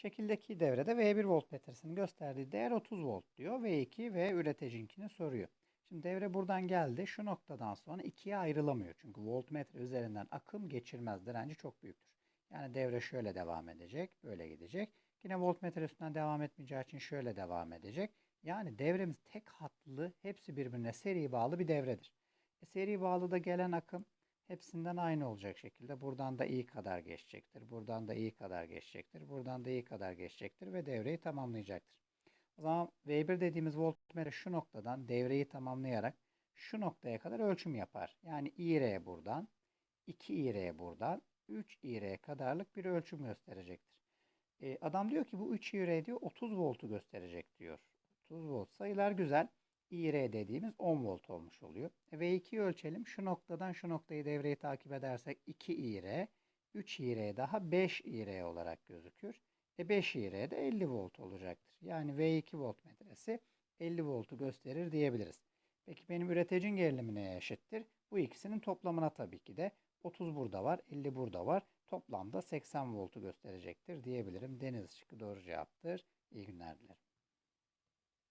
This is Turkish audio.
Şekildeki devrede V1 voltmetresinin gösterdiği değer 30 volt diyor. V2 ve üreticinkini soruyor. Şimdi devre buradan geldi. Şu noktadan sonra ikiye ayrılamıyor. Çünkü voltmetre üzerinden akım geçirmez. Direnci çok büyüktür. Yani devre şöyle devam edecek. Böyle gidecek. Yine voltmetre üstünden devam etmeyeceği için şöyle devam edecek. Yani devremiz tek hatlı, hepsi birbirine seri bağlı bir devredir. E, seri bağlı da gelen akım hepsinden aynı olacak şekilde. Buradan da i kadar geçecektir. Buradan da i kadar geçecektir. Buradan da i kadar geçecektir ve devreyi tamamlayacaktır. O zaman V1 dediğimiz voltmetre şu noktadan devreyi tamamlayarak şu noktaya kadar ölçüm yapar. Yani IR buradan, 2 IR buradan, 3 IR kadarlık bir ölçüm gösterecektir. E, adam diyor ki bu 3 IR diyor 30 voltu gösterecek diyor. 30 volt sayılar güzel. IR dediğimiz 10 volt olmuş oluyor. E, V2'yi ölçelim. Şu noktadan şu noktayı devreyi takip edersek 2 IR, 3 IR daha 5 IR olarak gözükür. E 5 IR de 50 volt olacaktır. Yani V2 voltmetresi 50 voltu gösterir diyebiliriz. Peki benim üreticinin gerilimi neye eşittir? Bu ikisinin toplamına tabii ki de 30 burada var, 50 burada var. Toplamda 80 voltu gösterecektir diyebilirim. Deniz şıkkı doğru cevaptır. İyi günler dilerim.